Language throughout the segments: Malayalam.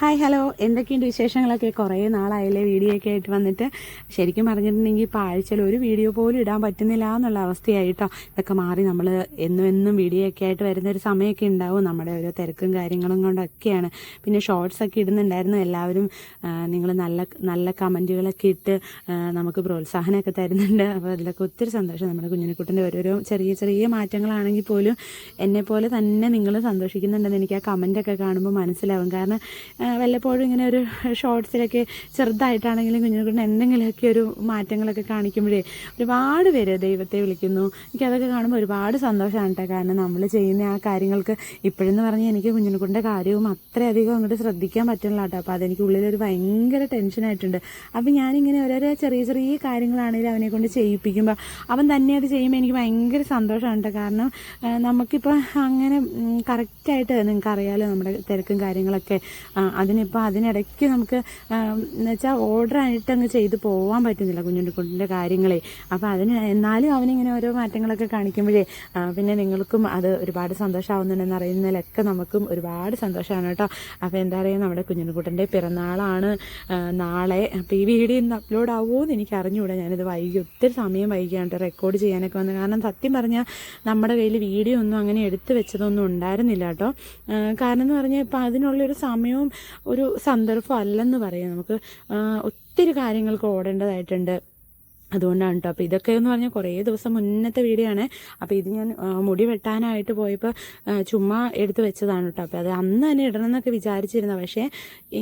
Hi hello. എന്തൊക്കെയുണ്ട് വിശേഷങ്ങളൊക്കെ? കുറേ നാളായില്ലേ വീഡിയോ ഒക്കെ ആയിട്ട് വന്നിട്ട്. ശരിക്കും പറഞ്ഞിട്ടുണ്ടെങ്കിൽ ഇപ്പോൾ ആഴ്ചയിൽ ഒരു വീഡിയോ പോലും ഇടാൻ പറ്റുന്നില്ല എന്നുള്ള അവസ്ഥയായിട്ടോ. ഇതൊക്കെ മാറി നമ്മൾ എന്നും എന്നും വീഡിയോ ഒക്കെ ആയിട്ട് വരുന്ന ഒരു സമയമൊക്കെ ഉണ്ടാവും. നമ്മുടെ ഓരോ തിരക്കും കാര്യങ്ങളും കൊണ്ടൊക്കെയാണ്. പിന്നെ ഷോർട്സ് ഒക്കെ ഇടുന്നുണ്ടായിരുന്നു. എല്ലാവരും നിങ്ങൾ നല്ല നല്ല കമന്റുകളൊക്കെ ഇട്ട് നമുക്ക് പ്രോത്സാഹനമൊക്കെ തരുന്നുണ്ട്. അപ്പോൾ അതിലൊക്കെ ഒത്തിരി സന്തോഷം. നമ്മുടെ കുഞ്ഞിനെക്കുട്ടിന്റെ ഓരോരോ ചെറിയ ചെറിയ മാറ്റങ്ങളാണെങ്കിൽ പോലും എന്നെപ്പോലെ തന്നെ നിങ്ങൾ സന്തോഷിക്കുന്നുണ്ടെന്ന് എനിക്ക് ആ കമന്റൊക്കെ കാണുമ്പോൾ മനസ്സിലാവും. കാരണം വല്ലപ്പോഴും ഇങ്ങനെ ഒരു ഷോർട്സിലൊക്കെ ചെറുതായിട്ടാണെങ്കിലും കുഞ്ഞുകുട്ടിന് എന്തെങ്കിലുമൊക്കെ ഒരു മാറ്റങ്ങളൊക്കെ കാണിക്കുമ്പോഴേ ഒരുപാട് പേര് ദൈവത്തെ വിളിക്കുന്നു. എനിക്കതൊക്കെ കാണുമ്പോൾ ഒരുപാട് സന്തോഷമാണ് കേട്ടോ കാരണം നമ്മൾ ചെയ്യുന്ന ആ കാര്യങ്ങൾക്ക് ഇപ്പോഴെന്ന് പറഞ്ഞാൽ എനിക്ക് കുഞ്ഞിനെക്കുട്ടിന്റെ കാര്യവും അത്രയധികം അങ്ങോട്ട് ശ്രദ്ധിക്കാൻ പറ്റുന്നില്ല കേട്ടോ അപ്പോൾ അതെനിക്ക് ഉള്ളിലൊരു ഭയങ്കര ടെൻഷനായിട്ടുണ്ട് അപ്പോൾ ഞാനിങ്ങനെ ഓരോരോ ചെറിയ ചെറിയ കാര്യങ്ങളാണെങ്കിലും അവനെ കൊണ്ട് ചെയ്യിപ്പിക്കുമ്പോൾ അവൻ തന്നെ അത് ചെയ്യുമ്പോൾ എനിക്ക് ഭയങ്കര സന്തോഷമാണ് കേട്ടോ കാരണം നമുക്കിപ്പോൾ അങ്ങനെ കറക്റ്റായിട്ട് നിങ്ങൾക്ക് അറിയാലോ നമ്മുടെ തിരക്കും കാര്യങ്ങളൊക്കെ. അതിനിപ്പോൾ അതിനിടയ്ക്ക് നമുക്ക് എന്ന് വെച്ചാൽ ഓർഡർ ആയിട്ട് അങ്ങ് ചെയ്ത് പോകാൻ പറ്റുന്നില്ല കുഞ്ഞുണ്ണിക്കുട്ടിന്റെ കാര്യങ്ങളെ. അപ്പോൾ അതിന് എന്നാലും അവനിങ്ങനെ ഓരോ മാറ്റങ്ങളൊക്കെ കാണിക്കുമ്പോഴേ പിന്നെ നിങ്ങൾക്കും അത് ഒരുപാട് സന്തോഷമാവുന്നുണ്ടെന്ന് അറിയുന്നതിലൊക്കെ നമുക്കും ഒരുപാട് സന്തോഷമാണ് കേട്ടോ. അപ്പോൾ എന്താ പറയുക നമ്മുടെ കുഞ്ഞുണ്ണിക്കുട്ടന്റെ പിറന്നാളാണ് നാളെ. അപ്പോൾ ഈ വീഡിയോ ഇന്ന് അപ്ലോഡ് ആവുമോ എന്ന് എനിക്ക് അറിഞ്ഞുകൂടാ. ഞാനിത് വൈകി ഒത്തിരി സമയം വൈകിയാണ് റെക്കോർഡ് ചെയ്യാനൊക്കെ വന്നത്. കാരണം സത്യം പറഞ്ഞാൽ നമ്മുടെ കയ്യിൽ വീഡിയോ ഒന്നും അങ്ങനെ എടുത്തു വെച്ചതൊന്നും ഉണ്ടായിരുന്നില്ല കേട്ടോ. കാരണം എന്ന് പറഞ്ഞാൽ ഇപ്പം അതിനുള്ളൊരു സമയവും ഒരു സന്ദർഭം അല്ലെന്ന് പറയാം. നമുക്ക് ഒത്തിരി കാര്യങ്ങൾക്ക് ഓടേണ്ടതായിട്ടുണ്ട്. അതുകൊണ്ടാണ് കേട്ടോ അപ്പോൾ ഇതൊക്കെ എന്ന് പറഞ്ഞാൽ കുറേ ദിവസം മുന്നത്തെ വീഡിയോ ആണ്. അപ്പോൾ ഇത് ഞാൻ മുടി വെട്ടാനായിട്ട് പോയപ്പോൾ ചുമ്മാ എടുത്ത് വെച്ചതാണ് കേട്ടോ അപ്പോൾ അത് അന്ന് തന്നെ ഇടണം എന്നൊക്കെ വിചാരിച്ചിരുന്നു. പക്ഷേ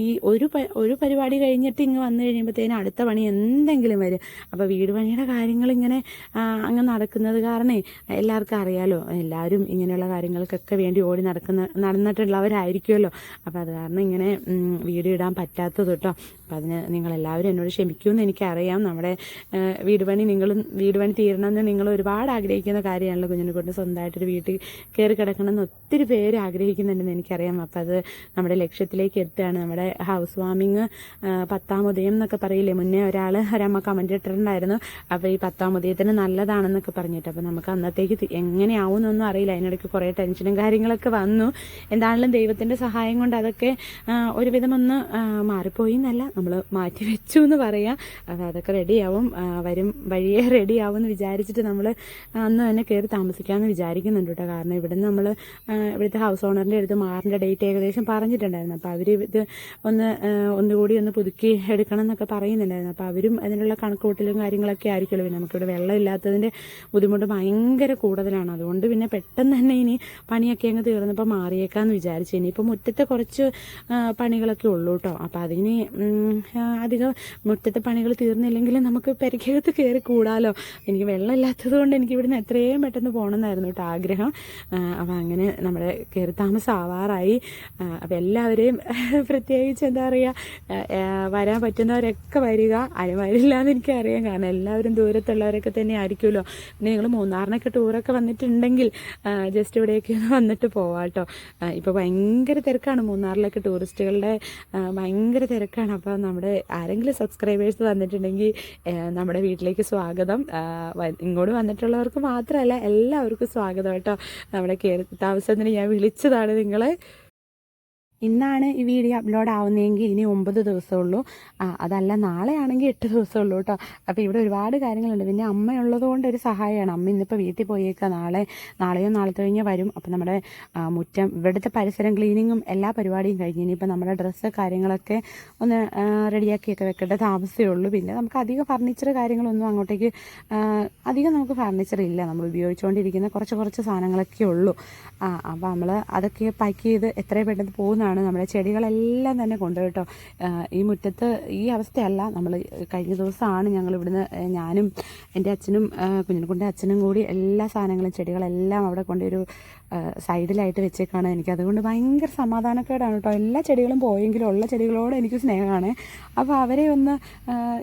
ഈ ഒരു ഒരു പരിപാടി കഴിഞ്ഞിട്ട് ഇങ്ങ് വന്നു കഴിയുമ്പോഴത്തേനും അടുത്ത പണി എന്തെങ്കിലും വരും. അപ്പോൾ വീട് പണിയുടെ കാര്യങ്ങൾ ഇങ്ങനെ അങ്ങ് നടക്കുന്നത് കാരണേ എല്ലാവർക്കും അറിയാലോ. എല്ലാവരും ഇങ്ങനെയുള്ള കാര്യങ്ങൾക്കൊക്കെ വേണ്ടി ഓടി നടക്കുന്ന നടന്നിട്ടുള്ളവരായിരിക്കുമല്ലോ അപ്പോൾ അത് കാരണം ഇങ്ങനെ വീഡിയോ ഇടാൻ പറ്റാത്തത് കേട്ടോ അപ്പം അതിന് നിങ്ങളെല്ലാവരും എന്നോട് ക്ഷമിക്കുമെന്ന് എനിക്കറിയാം. നമ്മുടെ വീട് പണി നിങ്ങളും വീട് പണി തീരണമെന്ന് നിങ്ങൾ ഒരുപാട് ആഗ്രഹിക്കുന്ന കാര്യമാണല്ലോ കുഞ്ഞിനെ കൊണ്ട് സ്വന്തമായിട്ടൊരു വീട്ടിൽ കയറി കിടക്കണമെന്ന് ഒത്തിരി പേര് ആഗ്രഹിക്കുന്നുണ്ടെന്ന് എനിക്കറിയാം. അപ്പം അത് നമ്മുടെ ലക്ഷ്യത്തിലേക്ക് എത്തുകയാണ്. നമ്മുടെ ഹൗസ് വാമിങ് പത്താം ഉദയം എന്നൊക്കെ പറയില്ലേ? മുന്നേ ഒരാൾ ഒരമ്മ കമന്റ് ഇട്ടിട്ടുണ്ടായിരുന്നു. അപ്പോൾ ഈ പത്താം ഉദയത്തിന് നല്ലതാണെന്നൊക്കെ പറഞ്ഞിട്ട്. അപ്പോൾ നമുക്ക് അന്നത്തേക്ക് എങ്ങനെയാവും എങ്ങനെയാവുമെന്നൊന്നും അറിയില്ല. അതിനിടയ്ക്ക് കുറേ ടെൻഷനും കാര്യങ്ങളൊക്കെ വന്നു. എന്താണെങ്കിലും ദൈവത്തിന്റെ സഹായം കൊണ്ട് അതൊക്കെ ഒരുവിധം ഒന്ന് മാറിപ്പോയി എന്നല്ല നമ്മൾ മാറ്റി വെച്ചു എന്ന് പറയാം അതൊക്കെ റെഡിയാവും. വരും വഴിയെ റെഡിയാവും എന്ന് വിചാരിച്ചിട്ട് നമ്മൾ അന്ന് തന്നെ കയറി താമസിക്കാമെന്ന് വിചാരിക്കുന്നുണ്ട് കേട്ടോ കാരണം ഇവിടുന്ന് നമ്മൾ ഇവിടുത്തെ ഹൗസ് ഓണറിന്റെ അടുത്ത് മാറിന്റെ ഡേറ്റ് ഏകദേശം പറഞ്ഞിട്ടുണ്ടായിരുന്നു. അപ്പോൾ അവർ ഇത് ഒന്ന് ഒന്നുകൂടി ഒന്ന് പുതുക്കി എടുക്കണം എന്നൊക്കെ പറയുന്നുണ്ടായിരുന്നു. അപ്പോൾ അവരും അതിനുള്ള കണക്കുകൂട്ടലും കാര്യങ്ങളൊക്കെ ആയിരിക്കുമല്ലോ. പിന്നെ നമുക്കിവിടെ വെള്ളം ഇല്ലാത്തതിന്റെ ബുദ്ധിമുട്ട് ഭയങ്കര കൂടുതലാണ്. അതുകൊണ്ട് പിന്നെ പെട്ടെന്ന് തന്നെ ഇനി പണിയൊക്കെ അങ്ങ് തീർന്നപ്പോൾ മാറിയേക്കാമെന്ന് വിചാരിച്ചു. ഇനിയിപ്പോൾ മുറ്റത്തെ കുറച്ച് പണികളൊക്കെ ഉള്ളൂ കേട്ടോ അപ്പോൾ അതിന് അധികം മുറ്റത്തെ പണികൾ തീർന്നില്ലെങ്കിലും നമുക്ക് പെരക്കകത്ത് കയറി കൂടാലോ? എനിക്ക് വെള്ളം ഇല്ലാത്തത് കൊണ്ട് എനിക്ക് ഇവിടുന്ന് എത്രയും പെട്ടെന്ന് പോകണമെന്നായിരുന്നു കേട്ടോ ആഗ്രഹം. അപ്പം അപ്പോൾ അങ്ങനെ നമ്മുടെ കയറി താമസം ആവാറായി ആ, അപ്പോൾ എല്ലാവരെയും പ്രത്യേകിച്ച് എന്താ പറയുക വരാൻ പറ്റുന്നവരൊക്കെ വരിക. എന്ന് എനിക്കറിയാം. കാരണം എല്ലാവരും ദൂരത്തുള്ളവരൊക്കെ തന്നെ ആയിരിക്കുമല്ലോ. പിന്നെ നിങ്ങൾ മൂന്നാറിനൊക്കെ ടൂറൊക്കെ വന്നിട്ടുണ്ടെങ്കിൽ ജസ്റ്റ് ഇവിടെയൊക്കെ ഒന്ന് വന്നിട്ട് പോവാം കേട്ടോ. ഇപ്പോൾ ഭയങ്കര തിരക്കാണ് മൂന്നാറിലൊക്കെ ടൂറിസ്റ്റുകളുടെ ഭയങ്കര തിരക്കാണ്. അപ്പോൾ നമ്മുടെ ആരെങ്കിലും സബ്സ്ക്രൈബേഴ്സ് വന്നിട്ടുണ്ടെങ്കിൽ നമ്മുടെ വീട്ടിലേക്ക് സ്വാഗതം. ഇങ്ങോട്ട് വന്നിട്ടുള്ളവർക്ക് മാത്രമല്ല എല്ലാവർക്കും സ്വാഗതം കേട്ടോ. നമ്മുടെ കയറി താമസത്തിന് ഞാൻ വിളിച്ചതാണ് നിങ്ങളെ. ഇന്നാണ് ഈ വീഡിയോ അപ്ലോഡ് ആവുന്നതെങ്കിൽ ഇനി ഒമ്പത് ദിവസമുള്ളൂ. ആ അതല്ല നാളെ ആണെങ്കിൽ എട്ട് ദിവസമുള്ളൂ കേട്ടോ അപ്പോൾ ഇവിടെ ഒരുപാട് കാര്യങ്ങളുണ്ട്. പിന്നെ അമ്മയുള്ളത് കൊണ്ട് ഒരു സഹായമാണ്. അമ്മ ഇന്നിപ്പോൾ വീട്ടിൽ പോയേക്കുക നാളെ നാളെയോ നാളെ കഴിഞ്ഞോ വരും. അപ്പോൾ നമ്മുടെ മുറ്റം ഇവിടുത്തെ പരിസരം ക്ലീനിങ്ങും എല്ലാ പരിപാടിയും കഴിഞ്ഞ് ഇനിയിപ്പോൾ നമ്മുടെ ഡ്രസ്സ് കാര്യങ്ങളൊക്കെ ഒന്ന് റെഡിയാക്കിയൊക്കെ വെക്കേണ്ട താമസമേ ഉള്ളൂ. പിന്നെ നമുക്ക് അധികം ഫർണിച്ചർ കാര്യങ്ങളൊന്നും അങ്ങോട്ടേക്ക് അധികം നമുക്ക് ഫർണിച്ചർ ഇല്ല. നമ്മൾ ഉപയോഗിച്ചുകൊണ്ടിരിക്കുന്ന കുറച്ച് കുറച്ച് സാധനങ്ങളൊക്കെ ഉള്ളൂ. അപ്പോൾ നമ്മൾ അതൊക്കെ പാക്ക് ചെയ്ത് എത്രയും പെട്ടെന്ന് പോകുന്നതാണ് നമ്മുടെ ചെടികളെല്ലാം തന്നെ കൊണ്ടുപോയിട്ടോ ഈ മുറ്റത്ത് ഈ അവസ്ഥയല്ല. നമ്മൾ കഴിഞ്ഞ ദിവസമാണ് ഞങ്ങൾ ഇവിടുന്ന് ഞാനും എന്റെ അച്ഛനും കുഞ്ഞിനെക്കൊണ്ട് അച്ഛനും കൂടി എല്ലാ സാധനങ്ങളും ചെടികളെല്ലാം അവിടെ കൊണ്ടൊരു സൈഡിലായിട്ട് വെച്ചേക്കാണ്. എനിക്ക് അതുകൊണ്ട് ഭയങ്കര സമാധാനക്കേടാണ് കേട്ടോ. എല്ലാ ചെടികളും പോയെങ്കിലും ഉള്ള ചെടികളോട് എനിക്ക് സ്നേഹമാണ്. അപ്പോൾ അവരെ ഒന്ന്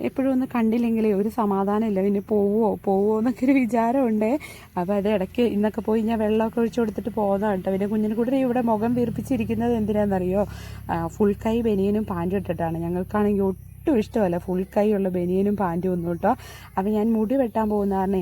എപ്പോഴും ഒന്ന് കണ്ടില്ലെങ്കിലേ ഒരു സമാധാനമില്ല. പിന്നെ പോവോ പോവോ എന്നൊക്കെ ഒരു വിചാരമുണ്ട്. അപ്പോൾ അത് ഇടയ്ക്ക് ഇന്നൊക്കെ പോയി ഞാൻ വെള്ളമൊക്കെ ഒഴിച്ചു കൊടുത്തിട്ട് പോകുന്നതാണ് കേട്ടോ. പിന്നെ കുഞ്ഞിനെ കൂടെ ഇവിടെ മുഖം വീർപ്പിച്ചിരിക്കുന്നത് എന്തിനാണെന്നറിയോ ഫുൾ കൈ ബനിയനും പാന്റും ഇട്ടിട്ടാണ്. ഞങ്ങൾക്കാണെങ്കിൽ ഒട്ടും ഇഷ്ടമല്ല. ഫുൾ കൈ ഉള്ള ബനിയനും പാന്റും ഒന്നും കേട്ടോ. അപ്പം ഞാൻ മുടി വെട്ടാൻ പോകുന്ന കാരണേ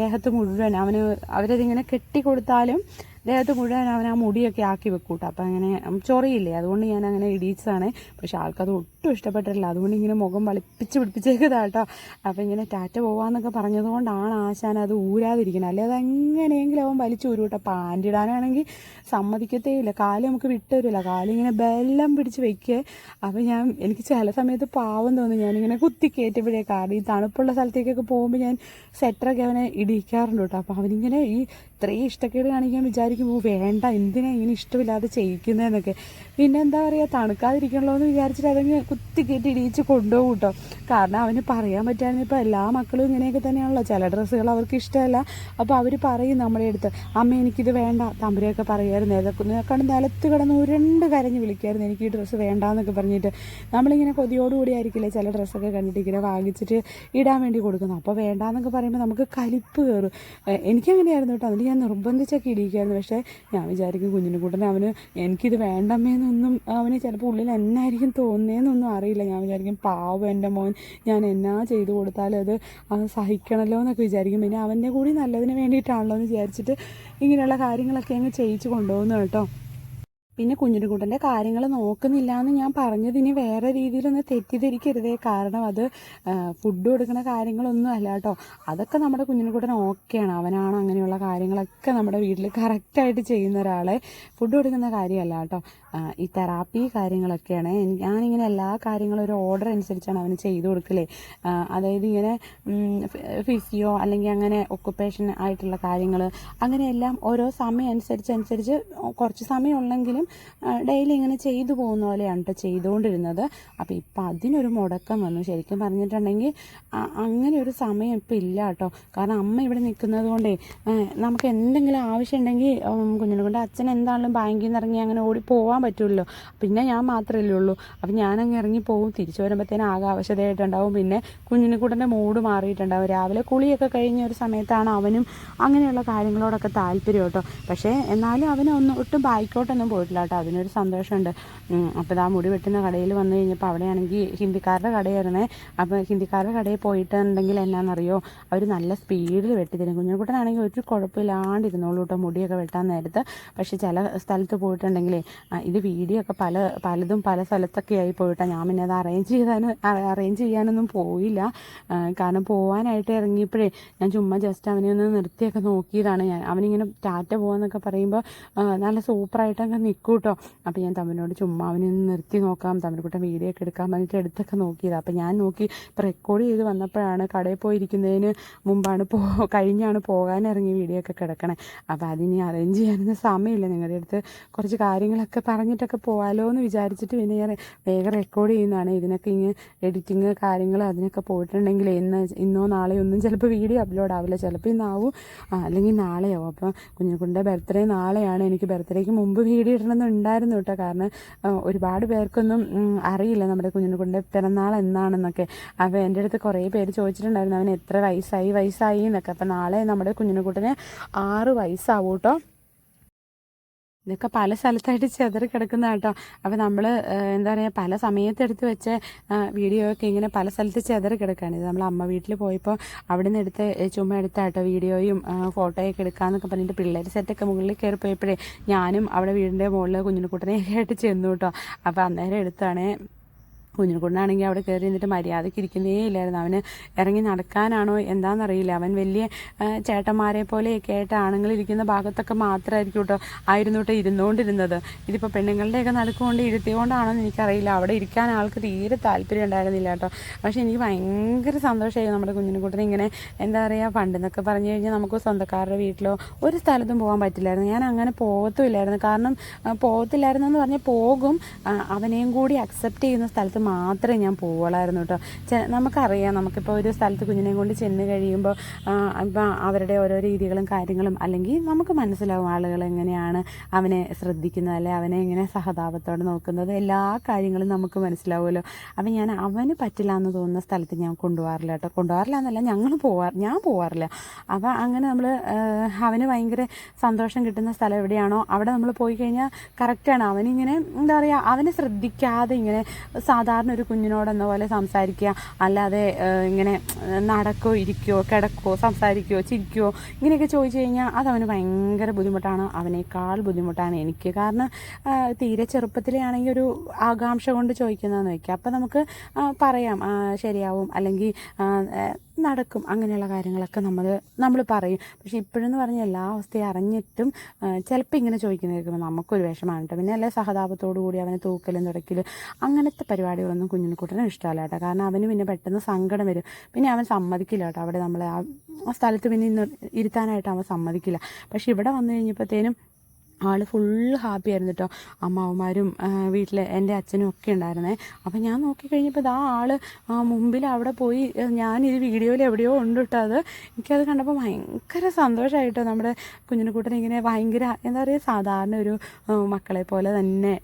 ദേഹത്ത് മുഴുവൻ അവന് അവരതിങ്ങനെ കെട്ടി കൊടുത്താലും ദേഹത്ത് മുഴുവൻ അവൻ ആ മുടിയൊക്കെ ആക്കി വെക്കൂട്ടോ. അപ്പം അങ്ങനെ ചൊറിയില്ലേ? അതുകൊണ്ട് ഞാൻ അങ്ങനെ ഇടിയിച്ചതാണ്. പക്ഷെ ആൾക്കത് ഒട്ടും ഇഷ്ടപ്പെട്ടിട്ടില്ല. അതുകൊണ്ട് ഇങ്ങനെ മുഖം വളിപ്പിച്ച് പിടിപ്പിച്ചേക്കതാ കേട്ടോ അപ്പം ഇങ്ങനെ ടാറ്റ പോവാന്നൊക്കെ പറഞ്ഞതുകൊണ്ടാണ് ആശാൻ അത് ഊരാതിരിക്കുന്നത് അല്ലെ? അതെങ്ങനെയെങ്കിലും അവൻ വലിച്ചു ഊരൂട്ടോ. പാന്റിടാനാണെങ്കിൽ സമ്മതിക്കത്തേ ഇല്ല കാൽ നമുക്ക് വിട്ടുവരില്ല. കാലിങ്ങനെ ബെല്ലം പിടിച്ച് വയ്ക്കുക അപ്പം ഞാൻ എനിക്ക് ചില സമയത്ത് പാവം തോന്നും. ഞാനിങ്ങനെ കുത്തി കയറ്റുമ്പോഴേ കാരണം ഈ തണുപ്പുള്ള സ്ഥലത്തേക്കൊക്കെ പോകുമ്പോൾ ഞാൻ സെറ്ററൊക്കെ അവനെ ഇടിക്കാറുണ്ട് കേട്ടോ. അപ്പോൾ അവനിങ്ങനെ ഈ ഇത്രയും ഇഷ്ടക്കേട് കാണിക്കാൻ വിചാരിക്കുമ്പോൾ വേണ്ട എന്തിനാ ഇങ്ങനെ ഇഷ്ടമില്ലാതെ ചെയ്യിക്കുന്നതെന്നൊക്കെ പിന്നെ എന്താ പറയുക തണുക്കാതിരിക്കണല്ലോ എന്ന് വിചാരിച്ചിട്ട് അതങ്ങ് കുത്തി കയറ്റി ഇടിയിച്ച് കൊണ്ടുപോകും കേട്ടോ. കാരണം അവന് പറയാൻ പറ്റായിരുന്നു ഇപ്പോൾ എല്ലാ മക്കളും ഇങ്ങനെയൊക്കെ തന്നെയാണല്ലോ. ചില ഡ്രസ്സുകൾ അവർക്ക് ഇഷ്ടമല്ല. അപ്പോൾ അവർ പറയും നമ്മുടെ അടുത്ത് അമ്മ എനിക്കിത് വേണ്ട. തമ്പുരയൊക്കെ പറയുമായിരുന്നു. ഏതൊക്കെ നിലത്ത് കിടന്ന് ഉരുണ്ട് കരഞ്ഞ് വിളിക്കുമായിരുന്നു. എനിക്ക് ഈ ഡ്രസ്സ് വേണ്ടാന്നൊക്കെ പറഞ്ഞിട്ട് നമ്മളിങ്ങനെ കൊതിയോടുകൂടി ആയിരിക്കില്ലേ ചില ഡ്രസ്സൊക്കെ കണ്ടിട്ട് ഇങ്ങനെ വാങ്ങിച്ചിട്ട് ഇടാൻ വേണ്ടി കൊടുക്കുന്നു അപ്പോൾ വേണ്ടാന്നൊക്കെ പറയുമ്പോൾ നമുക്ക് കലിപ്പ് കയറും. എനിക്കങ്ങനെയായിരുന്നു കേട്ടോ. അതിന് ഞാൻ നിർബന്ധിച്ചൊക്കെ ഇടിയിക്കുമായിരുന്നു. പക്ഷേ ഞാൻ വിചാരിക്കും കുഞ്ഞിനെ കൂട്ടനെ അവന് എനിക്കിത് വേണ്ടമ്മേന്നൊന്നും അവന് ചിലപ്പോൾ ഉള്ളിൽ എന്നായിരിക്കും തോന്നുന്നതെന്നൊന്നും അറിയില്ല. ഞാൻ വിചാരിക്കും പാവം എന്റെ മോൻ ഞാൻ എന്നാ ചെയ്തു കൊടുത്താലും അത് സഹിക്കണമല്ലോ എന്നൊക്കെ വിചാരിക്കും. പിന്നെ അവന്റെ കൂടി നല്ലതിന് വേണ്ടിയിട്ടാണല്ലോ എന്ന് വിചാരിച്ചിട്ട് ഇങ്ങനെയുള്ള കാര്യങ്ങളൊക്കെ അങ്ങ് ചെയ്യിച്ച് കൊണ്ടുപോകുന്നു കേട്ടോ. പിന്നെ കുഞ്ഞിനുകുട്ടന്റെ കാര്യങ്ങൾ നോക്കുന്നില്ല എന്ന് ഞാൻ പറഞ്ഞത് ഇനി വേറെ രീതിയിലൊന്ന് തെറ്റിദ്ധരിക്കരുതേ. കാരണം അത് ഫുഡ് കൊടുക്കുന്ന കാര്യങ്ങളൊന്നും അല്ല കേട്ടോ. അതൊക്കെ നമ്മുടെ കുഞ്ഞിനുകുട്ടൻ ഓക്കെയാണ് അവനാണ് അങ്ങനെയുള്ള കാര്യങ്ങളൊക്കെ നമ്മുടെ വീട്ടിൽ കറക്റ്റായിട്ട് ചെയ്യുന്ന ഒരാളെ. ഫുഡ് കൊടുക്കുന്ന കാര്യമല്ല കേട്ടോ. ഈ തെറാപ്പി കാര്യങ്ങളൊക്കെയാണ്. ഞാനിങ്ങനെ എല്ലാ കാര്യങ്ങളും ഒരു ഓർഡർ അനുസരിച്ചാണ് അവന് ചെയ്തു കൊടുക്കലേ. അതായത് ഇങ്ങനെ ഫിസിയോ അല്ലെങ്കിൽ അങ്ങനെ ഒക്കുപ്പേഷൻ ആയിട്ടുള്ള കാര്യങ്ങൾ അങ്ങനെയെല്ലാം ഓരോ സമയം അനുസരിച്ച് അനുസരിച്ച് കുറച്ച് സമയം ഉള്ളെങ്കിലും ഡെയിലി ഇങ്ങനെ ചെയ്തു പോകുന്ന പോലെയാണ് കേട്ടോ ചെയ്തുകൊണ്ടിരുന്നത്. അപ്പോൾ ഇപ്പം അതിനൊരു മുടക്കം വന്നു. ശരിക്കും പറഞ്ഞിട്ടുണ്ടെങ്കിൽ അങ്ങനെ ഒരു സമയം ഇപ്പം ഇല്ല കേട്ടോ കാരണം അമ്മ ഇവിടെ നിൽക്കുന്നത് കൊണ്ടേ നമുക്ക് എന്തെങ്കിലും ആവശ്യമുണ്ടെങ്കിൽ കുഞ്ഞിനെ കൊണ്ട് അച്ഛൻ എന്താണെങ്കിലും ബാങ്കിൽ നിന്ന് ഇറങ്ങി അങ്ങനെ ഓടി പോകാൻ പറ്റുമല്ലോ പിന്നെ ഞാൻ മാത്രമല്ലേ ഉള്ളൂ. അപ്പം ഞാനങ്ങ് ഇറങ്ങി പോകും തിരിച്ചു വരുമ്പോഴത്തേനും ആകെ ആവശ്യതയായിട്ടുണ്ടാവും പിന്നെ കുഞ്ഞിനെ കൂടെ മൂഡ് മാറിയിട്ടുണ്ടാവും. രാവിലെ കുളിയൊക്കെ കഴിഞ്ഞ ഒരു സമയത്താണ് അവനും അങ്ങനെയുള്ള കാര്യങ്ങളോടൊക്കെ താല്പര്യം കേട്ടോ. പക്ഷേ എന്നാലും അവന് ഒന്നും ഒട്ടും ബായിക്കോട്ടൊന്നും പോയിട്ടില്ല കേട്ടോ. അതിനൊരു സന്തോഷമുണ്ട്. അപ്പോൾ ആ മുടി വെട്ടുന്ന കടയിൽ വന്നു കഴിഞ്ഞപ്പോൾ അവിടെയാണെങ്കിൽ ഹിന്ദിക്കാരുടെ കടയായിരുന്നേ. അപ്പോൾ ഹിന്ദിക്കാരുടെ കടയിൽ പോയിട്ടുണ്ടെങ്കിൽ എന്നാണെന്നറിയോ അവർ നല്ല സ്പീഡിൽ വെട്ടിത്തരും കുഞ്ഞുകുട്ടനാണെങ്കിൽ ഒരു കുഴപ്പമില്ലാണ്ടിരുന്നോളൂ കേട്ടോ മുടിയൊക്കെ വെട്ടാൻ നേരത്ത്. പക്ഷേ ചില സ്ഥലത്ത് പോയിട്ടുണ്ടെങ്കിലേ ഇത് വീഡിയോ ഒക്കെ പല പലതും പല സ്ഥലത്തൊക്കെ ആയി പോയിട്ടാണ് ഞാൻ പിന്നെ അത് അറേഞ്ച് ചെയ്താനും അറേഞ്ച് ചെയ്യാനൊന്നും പോയില്ല. കാരണം പോകാനായിട്ട് ഇറങ്ങിയപ്പോഴേ ഞാൻ ചുമ്മാ ജസ്റ്റ് അവനെ ഒന്ന് നിർത്തിയൊക്കെ നോക്കിയതാണ്. ഞാൻ അവനിങ്ങനെ ടാറ്റ പോകാന്നൊക്കെ പറയുമ്പോൾ നല്ല സൂപ്പറായിട്ടൊക്കെ നിൽക്കും കേട്ടോ അപ്പോൾ ഞാൻ തമ്മിനോട് ചുമ്മാ അവനെ ഒന്ന് നിർത്തി നോക്കാം തമ്മിൽക്കൂട്ടം വീഡിയോ ഒക്കെ എടുക്കാൻ വേണ്ടിയിട്ട് എടുത്തൊക്കെ നോക്കിയതാണ് അപ്പോൾ ഞാൻ നോക്കി റെക്കോർഡ് ചെയ്ത് വന്നപ്പോഴാണ് കടയിൽ പോയിരിക്കുന്നതിന് മുമ്പാണ് പോ കഴിഞ്ഞാണ് പോകാനിറങ്ങി വീഡിയോ ഒക്കെ കിടക്കണേ. അപ്പോൾ അതിനി അറേഞ്ച് ചെയ്യാനൊന്നും സമയമില്ല. നിങ്ങളുടെ അടുത്ത് കുറച്ച് കാര്യങ്ങളൊക്കെ പറഞ്ഞിട്ടൊക്കെ പോകാമല്ലോ എന്ന് വിചാരിച്ചിട്ട് പിന്നെ ഞാൻ വേഗം റെക്കോർഡ് ചെയ്യുന്നതാണ്. ഇതിനൊക്കെ ഇങ്ങനെ എഡിറ്റിങ് കാര്യങ്ങൾ അതിനൊക്കെ പോയിട്ടുണ്ടെങ്കിൽ ഇന്ന് ഇന്നോ നാളെയോ ഒന്നും ചിലപ്പോൾ വീഡിയോ അപ്ലോഡ് ആവില്ല. ചിലപ്പോൾ ഇന്നാവും അല്ലെങ്കിൽ നാളെയാവും അപ്പോൾ കുഞ്ഞുകുട്ടിന്റെ ബർത്ത്ഡേ നാളെയാണ്. എനിക്ക് ബർത്ത്ഡേക്ക് മുമ്പ് വീഡിയോ ഇടണമെന്നുണ്ടായിരുന്നു കേട്ടോ. കാരണം ഒരുപാട് പേർക്കൊന്നും അറിയില്ല നമ്മുടെ കുഞ്ഞുകുട്ടിന്റെ പിറന്നാൾ എന്നാണെന്നൊക്കെ. അപ്പോൾ എന്റെ അടുത്ത് കുറേ പേര് ചോദിച്ചിട്ടുണ്ടായിരുന്നു അവന് എത്ര വയസ്സായി? വയസ്സായി എന്നൊക്കെ. അപ്പോൾ നാളെ നമ്മുടെ കുഞ്ഞിനുകുട്ടിന് ആറ് വയസ്സാവും കേട്ടോ. ഇതൊക്കെ പല സ്ഥലത്തായിട്ട് ചെതറി കിടക്കുന്ന കേട്ടോ. അപ്പോൾ നമ്മൾ എന്താ പറയുക പല സമയത്തെടുത്ത് വെച്ച വീഡിയോ ഒക്കെ ഇങ്ങനെ പല സ്ഥലത്ത് ചെതറി കിടക്കുകയാണ് ഇത് നമ്മൾ അമ്മ വീട്ടിൽ പോയപ്പോൾ അവിടെ നിന്ന് എടുത്ത് ചുമ ചുമ്മാ എടുത്ത കേട്ടോ വീഡിയോയും ഫോട്ടോയൊക്കെ എടുക്കാമെന്നൊക്കെ പറഞ്ഞിട്ട് പിള്ളേർ സെറ്റൊക്കെ മുകളിൽ കയറി പോയപ്പോഴേ ഞാനും അവിടെ വീടിന്റെ മുകളിൽ കുഞ്ഞിനെക്കുട്ടനെയൊക്കെ ആയിട്ട് ചെന്നു കേട്ടോ. അപ്പോൾ അന്നേരം എടുത്താണ് കുഞ്ഞിനെക്കൊണ്ടാണെങ്കിൽ അവിടെ കയറി നിന്നിട്ട് മര്യാദയ്ക്ക് ഇരിക്കുന്നേ ഇല്ലായിരുന്നു. അവന് ഇറങ്ങി നടക്കാനാണോ എന്താണെന്നറിയില്ല അവൻ വലിയ ചേട്ടന്മാരെ പോലെയൊക്കെ ആയിട്ട് ആണുങ്ങൾ ഇരിക്കുന്ന ഭാഗത്തൊക്കെ മാത്രമായിരിക്കും കേട്ടോ ആയിരുന്നു കേട്ടോ ഇരുന്നുകൊണ്ടിരുന്നത്. ഇതിപ്പോൾ പെണ്ണുങ്ങളുടെയൊക്കെ നടുക്കുകൊണ്ട് ഇരുത്തിയോണ്ടാണോ എന്ന് എനിക്കറിയില്ല. അവിടെ ഇരിക്കാൻ ആൾക്ക് തീരെ താല്പര്യം ഉണ്ടായിരുന്നില്ല കേട്ടോ. പക്ഷേ എനിക്ക് ഭയങ്കര സന്തോഷമായി നമ്മുടെ കുഞ്ഞിനെക്കൂട്ടിന് ഇങ്ങനെ എന്താ പറയുക പണ്ടെന്നൊക്കെ പറഞ്ഞു കഴിഞ്ഞാൽ നമുക്ക് സ്വന്തക്കാരുടെ വീട്ടിലോ ഒരു സ്ഥലത്തും പോകാൻ പറ്റില്ലായിരുന്നു. ഞാൻ അങ്ങനെ പോകത്തുമില്ലായിരുന്നു. കാരണം പോകത്തില്ലായിരുന്നു എന്ന് പറഞ്ഞാൽ പോകും. അവനെയും കൂടി അക്സെപ്റ്റ് ചെയ്യുന്ന സ്ഥലത്ത് മാത്രമേ ഞാൻ പോവുകയുള്ളായിരുന്നു കേട്ടോ. നമുക്കറിയാം നമുക്കിപ്പോൾ ഒരു സ്ഥലത്ത് കുഞ്ഞിനെയും കൊണ്ട് ചെന്ന് കഴിയുമ്പോൾ ഇപ്പം അവരുടെ ഓരോ രീതികളും കാര്യങ്ങളും അല്ലെങ്കിൽ നമുക്ക് മനസ്സിലാവും ആളുകൾ എങ്ങനെയാണ് അവനെ ശ്രദ്ധിക്കുന്നത് അല്ലെ അവനെ എങ്ങനെ സഹതാപത്തോടെ നോക്കുന്നത്. എല്ലാ കാര്യങ്ങളും നമുക്ക് മനസ്സിലാവുമല്ലോ. അപ്പം ഞാൻ അവന് പറ്റില്ല എന്ന് തോന്നുന്ന സ്ഥലത്ത് ഞാൻ കൊണ്ടുപോകാറില്ല കേട്ടോ. കൊണ്ടുപോകാറില്ല എന്നല്ല ഞങ്ങൾ പോവാറ് ഞാൻ പോവാറില്ല. അപ്പോൾ അങ്ങനെ നമ്മൾ അവന് ഭയങ്കര സന്തോഷം കിട്ടുന്ന സ്ഥലം എവിടെയാണോ അവിടെ നമ്മൾ പോയി കഴിഞ്ഞാൽ കറക്റ്റാണ് അവനിങ്ങനെ എന്താ പറയുക അവനെ ശ്രദ്ധിക്കാതെ ഇങ്ങനെ സാധാരണ സാധാരണ ഒരു കുഞ്ഞിനോടെന്ന പോലെ സംസാരിക്കുക. അല്ലാതെ ഇങ്ങനെ നടക്കോ ഇരിക്കോ കിടക്കോ സംസാരിക്കോ ചിരിക്കോ ഇങ്ങനെയൊക്കെ ചോദിച്ചു കഴിഞ്ഞാൽ അതവന് ഭയങ്കര ബുദ്ധിമുട്ടാണ്. അവനേക്കാൾ ബുദ്ധിമുട്ടാണ് എനിക്ക്. കാരണം തീരെ ചെറുപ്പത്തിലേ ആണെങ്കിൽ ഒരു ആകാംക്ഷ കൊണ്ട് ചോദിക്കുന്നതെന്ന് വയ്ക്കുക അപ്പം നമുക്ക് പറയാം ശരിയാവും. അല്ലെങ്കിൽ നടക്കും. അങ്ങനെയുള്ള കാര്യങ്ങളൊക്കെ നമ്മൾ നമ്മൾ പറയും. പക്ഷേ ഇപ്പോഴെന്ന് പറഞ്ഞ എല്ലാ അവസ്ഥയും അറിഞ്ഞിട്ടും ചിലപ്പോൾ ഇങ്ങനെ ചോദിക്കുന്നത് കേൾക്കുമ്പോൾ നമുക്കൊരു വിഷമാണ് കേട്ടോ. പിന്നെ അല്ലെ സഹതാപത്തോടു കൂടി അവനെ തൂക്കലും തുടക്കലും അങ്ങനത്തെ പരിപാടികളൊന്നും കുഞ്ഞിനെക്കൂട്ടനും ഇഷ്ടമല്ല കേട്ടോ. കാരണം അവന് പിന്നെ പെട്ടെന്ന് സങ്കടം വരും. പിന്നെ അവൻ സമ്മതിക്കില്ല കേട്ടോ. അവിടെ നമ്മളെ ആ സ്ഥലത്ത് പിന്നെ ഇരുത്താനായിട്ട് അവൻ സമ്മതിക്കില്ല. പക്ഷേ ഇവിടെ വന്നു കഴിഞ്ഞപ്പോഴത്തേനും ആൾ ഫുൾ ഹാപ്പി ആയിരുന്നു കേട്ടോ അമ്മാവന്മാരും വീട്ടിൽ എന്റെ അച്ഛനും ഒക്കെ ഉണ്ടായിരുന്നേ. അപ്പം ഞാൻ നോക്കിക്കഴിഞ്ഞപ്പോൾ ഇതാ ആൾ മുമ്പിൽ അവിടെ പോയി ഞാൻ ഈ വീഡിയോയിൽ എവിടെയോ ഉണ്ട് കേട്ടോ അത്. എനിക്കത് കണ്ടപ്പോൾ ഭയങ്കര സന്തോഷമായിട്ടോ നമ്മുടെ കുഞ്ഞിനെക്കൂട്ടൻ ഇങ്ങനെ ഭയങ്കര എന്താ പറയുക സാധാരണ ഒരു മക്കളെ പോലെ തന്നെ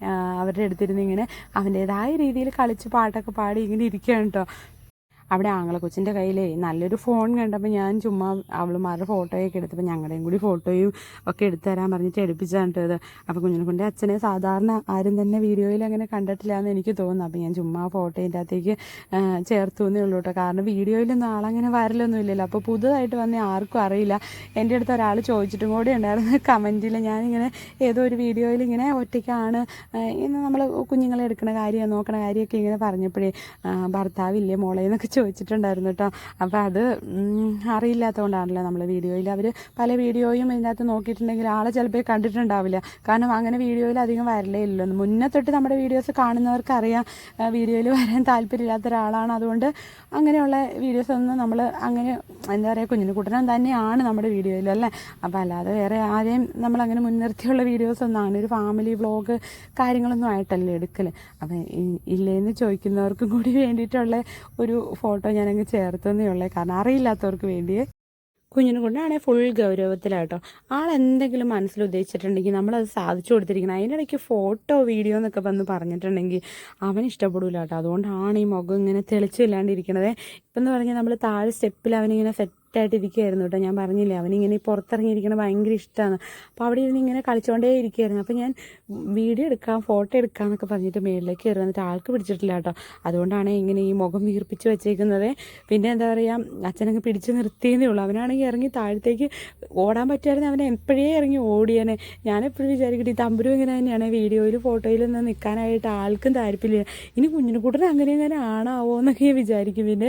അവരുടെ അടുത്തിരുന്ന് ഇങ്ങനെ അവന്റേതായ രീതിയിൽ കളിച്ച് പാട്ടൊക്കെ പാടി ഇങ്ങനെ ഇരിക്കുകയാണ് കേട്ടോ അവിടെ ആങ്ങളെ കൊച്ചിന്റെ കയ്യിലേ നല്ലൊരു ഫോൺ കണ്ടപ്പോൾ ഞാൻ ചുമ്മാ അവളുമാരുടെ ഫോട്ടോയൊക്കെ എടുത്തപ്പോൾ ഞങ്ങളുടെയും കൂടി ഫോട്ടോയും ഒക്കെ എടുത്തു തരാൻ പറഞ്ഞിട്ട് എടുപ്പിച്ചാണ് കേട്ടത് അപ്പോൾ കുഞ്ഞിനെക്കൊണ്ട് അച്ഛനെ സാധാരണ ആരും തന്നെ വീഡിയോയിൽ അങ്ങനെ കണ്ടിട്ടില്ല എന്ന് എനിക്ക് തോന്നുന്നു. അപ്പോൾ ഞാൻ ചുമ്മാ ഫോട്ടോയിന്റെ അകത്തേക്ക് ചേർത്തു എന്നേ ഉള്ളൂ കേട്ടോ. കാരണം വീഡിയോയിലൊന്നും ആളങ്ങനെ വരലൊന്നും ഇല്ലല്ലോ. അപ്പോൾ പുതുതായിട്ട് വന്ന ആർക്കും അറിയില്ല. എന്റെ അടുത്ത് ഒരാൾ ചോദിച്ചിട്ടും കൂടി ഉണ്ടായിരുന്നു. കമന്റിൽ ഞാനിങ്ങനെ ഏതോ ഒരു വീഡിയോയിൽ ഇങ്ങനെ ഒറ്റയ്ക്കാണ് ഇന്ന് നമ്മൾ കുഞ്ഞുങ്ങളെ എടുക്കുന്ന കാര്യം നോക്കണ കാര്യമൊക്കെ ഇങ്ങനെ പറഞ്ഞപ്പോഴേ ഭർത്താവില്ലേ മോളെ എന്നൊക്കെ ചോദിച്ചിട്ടുണ്ടായിരുന്നു കേട്ടോ അപ്പോൾ അത് അറിയില്ലാത്തതുകൊണ്ടാണല്ലോ നമ്മൾ വീഡിയോയിൽ അവർ പല വീഡിയോയും ഇതിനകത്ത് നോക്കിയിട്ടുണ്ടെങ്കിൽ ആളെ ചിലപ്പോൾ കണ്ടിട്ടുണ്ടാവില്ല. കാരണം അങ്ങനെ വീഡിയോയിൽ അധികം വരലേ ഇല്ലല്ലോ. മുന്നേ തൊട്ട് നമ്മുടെ വീഡിയോസ് കാണുന്നവർക്ക് അറിയാം വീഡിയോയിൽ വരാൻ താല്പര്യമില്ലാത്ത ഒരാളാണ്. അതുകൊണ്ട് അങ്ങനെയുള്ള വീഡിയോസ് ഒന്നും നമ്മൾ അങ്ങനെ എന്താ പറയുക കുഞ്ഞിന് കുട്ടനം തന്നെയാണ് നമ്മുടെ വീഡിയോയിൽ അല്ലേ? അപ്പോൾ അല്ലാതെ വേറെ ആരെയും നമ്മളങ്ങനെ മുൻനിർത്തിയുള്ള വീഡിയോസ് ഒന്നും അങ്ങനെ ഒരു ഫാമിലി വ്ളോഗ് കാര്യങ്ങളൊന്നും ആയിട്ടല്ലേ എടുക്കൽ അപ്പം ഇല്ലേന്ന് ചോദിക്കുന്നവർക്കും കൂടി വേണ്ടിയിട്ടുള്ള ഒരു ഫോട്ടോ ഞാനങ്ങ് ചേർത്തെന്നേ ഉള്ളേ. കാരണം അറിയില്ലാത്തവർക്ക് വേണ്ടിയേ. കുഞ്ഞിനെ കൊണ്ടാണെങ്കിൽ ഫുൾ ഗൗരവത്തിലാട്ടോ. ആൾ എന്തെങ്കിലും മനസ്സിൽ ഉദ്ദേശിച്ചിട്ടുണ്ടെങ്കിൽ നമ്മളത് സാധിച്ചു കൊടുത്തിരിക്കണം. അതിനിടയ്ക്ക് ഫോട്ടോ വീഡിയോ എന്നൊക്കെ വന്ന് പറഞ്ഞിട്ടുണ്ടെങ്കിൽ അവൻ ഇഷ്ടപ്പെടില്ല കേട്ടോ അതുകൊണ്ടാണ് ഈ മുഖം ഇങ്ങനെ തെളിച്ചില്ലാണ്ടിരിക്കണത്. ഇപ്പം എന്ന് പറഞ്ഞാൽ നമ്മൾ താഴെ സ്റ്റെപ്പിൽ അവനിങ്ങനെ സെറ്റായിട്ട് ഇരിക്കുകയായിരുന്നു കേട്ടോ. ഞാൻ പറഞ്ഞില്ലേ അവനിങ്ങനെ പുറത്തിറങ്ങിയിരിക്കണ ഭയങ്കര ഇഷ്ടമാണ് അപ്പോൾ അവിടെ ഇരുന്ന് ഇങ്ങനെ കളിച്ചുകൊണ്ടേ ഇരിക്കുകയായിരുന്നു അപ്പോൾ ഞാൻ വീഡിയോ എടുക്കാം ഫോട്ടോ എടുക്കാം എന്നൊക്കെ പറഞ്ഞിട്ട് മേളിലേക്ക് കയറി വന്നിട്ട് ആൾക്ക് പിടിച്ചിട്ടില്ല കേട്ടോ. അതുകൊണ്ടാണ് ഇങ്ങനെ ഈ മുഖം വീർപ്പിച്ച് വെച്ചേക്കുന്നത്. പിന്നെ എന്താ പറയുക അച്ഛനങ്ങ് പിടിച്ച് നിർത്തിയെന്നേ ഉള്ളൂ. അവനാണെങ്കിൽ ഇറങ്ങി താഴത്തേക്ക് ഓടാൻ പറ്റുമായിരുന്നു. അവനെ എപ്പോഴേ ഇറങ്ങി ഓടിയനെ. ഞാനെപ്പോഴും വിചാരിക്കട്ടെ ഈ തമ്പുരും ഇങ്ങനെ തന്നെയാണ് വീഡിയോയിൽ ഫോട്ടോയിൽ നിന്ന് നിൽക്കാനായിട്ട് ആൾക്കും താല്പര്യമില്ല. ഇനി കുഞ്ഞിനെ കൂട്ടർ അങ്ങനെ അങ്ങനെ ആണാവോ എന്നൊക്കെ ഞാൻ വിചാരിക്കും. പിന്നെ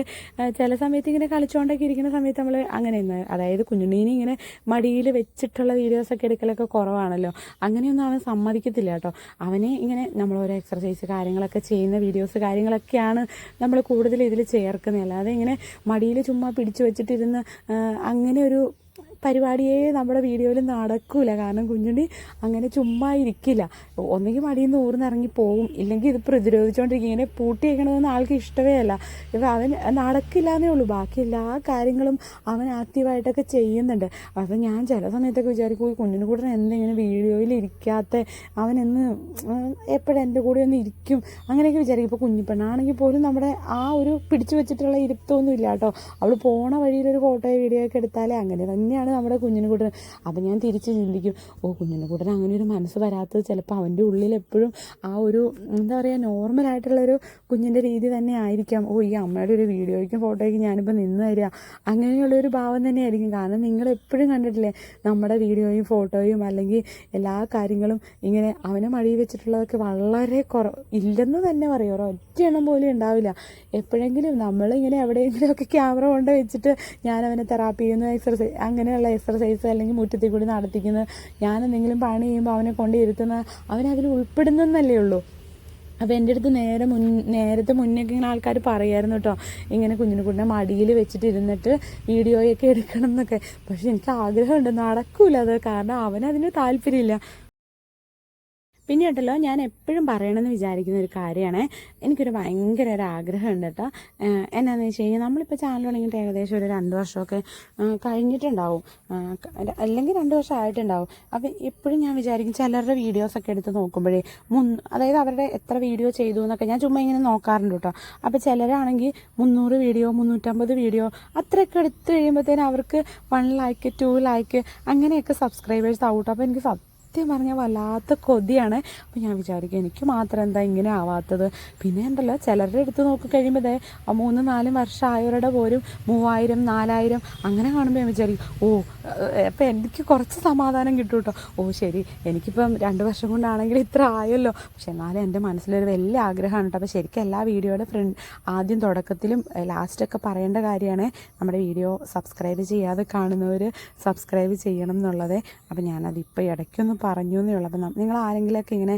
ചില സമയത്ത് ഇങ്ങനെ കളിച്ചുകൊണ്ടൊക്കെ ഇരിക്കുന്ന സമയത്ത് നമ്മൾ അങ്ങനെ ഒന്ന് അതായത് കുഞ്ഞുണ്ണീനെ ഇങ്ങനെ മടിയിൽ വെച്ചിട്ടുള്ള വീഡിയോസൊക്കെ എടുക്കലൊക്കെ കുറവാണല്ലോ. അങ്ങനെയൊന്നും അവൻ സമ്മതിക്കത്തില്ല കേട്ടോ. അവനെ ഇങ്ങനെ നമ്മൾ ഓരോ എക്സർസൈസ് കാര്യങ്ങളൊക്കെ ചെയ്യുന്ന വീഡിയോസ് കാര്യങ്ങളൊക്കെയാണ് നമ്മൾ കൂടുതൽ ഇതിൽ ചേർക്കുന്നത്. അല്ലാതെ ഇങ്ങനെ മടിയിൽ ചുമ്മാ പിടിച്ചു വെച്ചിട്ടിരുന്ന് അങ്ങനെ ഒരു പരിപാടിയേ നമ്മുടെ വീഡിയോയിൽ നടക്കൂല. കാരണം കുഞ്ഞുണ്ണി അങ്ങനെ ചുമ്മാ ഇരിക്കില്ല. ഒന്നെങ്കിൽ മടിയിൽ നിന്ന് ഊർന്നിറങ്ങി പോകും ഇല്ലെങ്കിൽ ഇത് പ്രതിരോധിച്ചുകൊണ്ടിരിക്കും ഇങ്ങനെ പൂട്ടി വെക്കണമെന്ന് ആൾക്ക് ഇഷ്ടമേ അല്ല. ഇപ്പം അവൻ നടക്കില്ല എന്നേ ഉള്ളൂ. ബാക്കി എല്ലാ കാര്യങ്ങളും അവൻ ആക്റ്റീവായിട്ടൊക്കെ ചെയ്യുന്നുണ്ട്. അപ്പം ഞാൻ ചില സമയത്തൊക്കെ വിചാരിക്കും കുഞ്ഞിന് കൂടെ എന്തെങ്കിലും വീഡിയോയിൽ ഇരിക്കാത്ത? അവൻ എന്ന് എപ്പോഴും എന്റെ കൂടെ ഒന്ന് ഇരിക്കും. അങ്ങനെയൊക്കെ വിചാരിക്കും. ഇപ്പോൾ കുഞ്ഞിപ്പെണ്ണാണെങ്കിൽ പോലും നമ്മുടെ ആ ഒരു പിടിച്ചു വെച്ചിട്ടുള്ള ഇരുത്തൊന്നും ഇല്ല കേട്ടോ. അവൾ പോണ വഴിയിലൊരു ഫോട്ടോയോ ഫോട്ടോ വീഡിയോ ഒക്കെ എടുത്താലേ അങ്ങനെ തന്നെയാണ് നമ്മുടെ കുഞ്ഞിനെ കൂട്ടൻ അപ്പം ഞാൻ തിരിച്ച് ചിന്തിക്കും ഓ കുഞ്ഞിനെ കൂട്ടൻ അങ്ങനെ ഒരു മനസ്സ് വരാത്തത് ചിലപ്പോൾ അവന്റെ ഉള്ളിൽ എപ്പോഴും ആ ഒരു എന്താ പറയുക നോർമലായിട്ടുള്ളൊരു കുഞ്ഞിന്റെ രീതി തന്നെ ആയിരിക്കാം. ഓ ഈ അമ്മയുടെ ഒരു വീഡിയോയ്ക്കും ഫോട്ടോയ്ക്കും ഞാനിപ്പോൾ നിന്ന് തരിക അങ്ങനെയുള്ളൊരു ഭാവം തന്നെയായിരിക്കും. കാരണം നിങ്ങൾ എപ്പോഴും കണ്ടിട്ടില്ലേ നമ്മുടെ വീഡിയോയും ഫോട്ടോയും അല്ലെങ്കിൽ എല്ലാ കാര്യങ്ങളും ഇങ്ങനെ അവനെ മടിയിൽ വെച്ചിട്ടുള്ളതൊക്കെ വളരെ കുറ ഇല്ലെന്ന് തന്നെ പറയും. ഒരൊറ്റ എണ്ണം പോലും ഉണ്ടാവില്ല. എപ്പോഴെങ്കിലും നമ്മളിങ്ങനെ എവിടെയെങ്കിലുമൊക്കെ ക്യാമറ കൊണ്ട് വെച്ചിട്ട് ഞാൻ അവനെ തെറാപ്പി ചെയ്യുന്നു എക്സർസൈസ് അങ്ങനെയുള്ള എക്സർസൈസ് അല്ലെങ്കിൽ മുറ്റത്തിൽ കൂടി നടത്തിക്കുന്നത്. ഞാൻ എന്തെങ്കിലും പണി ചെയ്യുമ്പോൾ അവനെ കൊണ്ടിരുത്തുന്ന അവനെ അവനതിൽ ഉൾപ്പെടുന്നെന്നല്ലേ ഉള്ളൂ. അപ്പോൾ എന്റെ അടുത്ത് നേരെ മുൻ നേരത്തെ മുന്നേക്ക് ഇങ്ങനെ ആൾക്കാർ പറയായിരുന്നു കേട്ടോ ഇങ്ങനെ കുഞ്ഞിനെ കുഞ്ഞിനെ മടിയിൽ വെച്ചിട്ട് ഇരുന്നിട്ട് വീഡിയോയൊക്കെ എടുക്കണം എന്നൊക്കെ. പക്ഷെ എനിക്ക് ആഗ്രഹമുണ്ട് നടക്കൂല അത്. കാരണം അവനതിന് താല്പര്യമില്ല. പിന്നെ ഉണ്ടല്ലോ ഞാൻ എപ്പോഴും പറയണമെന്ന് വിചാരിക്കുന്ന ഒരു കാര്യമാണ്. എനിക്കൊരു ഭയങ്കര ഒരു ആഗ്രഹമുണ്ട് കേട്ടോ. എന്നാന്ന് വെച്ച് കഴിഞ്ഞാൽ നമ്മളിപ്പോൾ ചാനൽ തുടങ്ങിയിട്ട് ഏകദേശം ഒരു രണ്ട് വർഷമൊക്കെ കഴിഞ്ഞിട്ടുണ്ടാവും. അല്ലെങ്കിൽ രണ്ട് വർഷം ആയിട്ടുണ്ടാവും. അപ്പം എപ്പോഴും ഞാൻ വിചാരിക്കും ചിലരുടെ വീഡിയോസൊക്കെ എടുത്ത് നോക്കുമ്പോഴേ മുൻ അതായത് അവരുടെ എത്ര വീഡിയോ ചെയ്തു എന്നൊക്കെ ഞാൻ ചുമ്മാ ഇങ്ങനെ നോക്കാറുണ്ട് കേട്ടോ. അപ്പോൾ ചിലരാണെങ്കിൽ മുന്നൂറ് വീഡിയോ മുന്നൂറ്റമ്പത് വീഡിയോ അത്രയൊക്കെ എടുത്ത് കഴിയുമ്പോഴത്തേനും അവർക്ക് വൺ ലൈക്ക് ടു ലൈക്ക് അങ്ങനെയൊക്കെ സബ്സ്ക്രൈബേഴ്സ് ആവും കേട്ടോ അപ്പോൾ എനിക്ക് സത്യം പറഞ്ഞാൽ വല്ലാത്ത കൊതിയാണ്. അപ്പോൾ ഞാൻ വിചാരിക്കും എനിക്ക് മാത്രം എന്താ ഇങ്ങനെ ആവാത്തത്. പിന്നെ ഉണ്ടല്ലോ ചിലരുടെ എടുത്ത് നോക്കി കഴിയുമ്പോഴേ ആ മൂന്ന് നാലും വർഷം ആയവരുടെ പോലും മൂവായിരം നാലായിരം അങ്ങനെ കാണുമ്പോൾ ഞാൻ വിചാരിക്കും ഓ അപ്പം എനിക്ക് കുറച്ച് സമാധാനം കിട്ടും കേട്ടോ. ഓ ശരി എനിക്കിപ്പം രണ്ട് വർഷം കൊണ്ടാണെങ്കിൽ ഇത്ര ആയല്ലോ. പക്ഷെ എന്നാലും എന്റെ മനസ്സിലൊരു വലിയ ആഗ്രഹമാണ് കേട്ടോ. അപ്പോൾ ശരിക്കും എല്ലാ വീഡിയോയുടെ ഫ്രണ്ട് ആദ്യം തുടക്കത്തിലും ലാസ്റ്റൊക്കെ പറയേണ്ട കാര്യമാണ് നമ്മുടെ വീഡിയോ സബ്സ്ക്രൈബ് ചെയ്യാതെ കാണുന്നവർ സബ്സ്ക്രൈബ് ചെയ്യണം എന്നുള്ളത്. അപ്പോൾ ഞാനതിപ്പോൾ ഇടയ്ക്കൊന്ന് പറഞ്ഞു എന്നുള്ളത് നിങ്ങൾ ആരെങ്കിലുമൊക്കെ ഇങ്ങനെ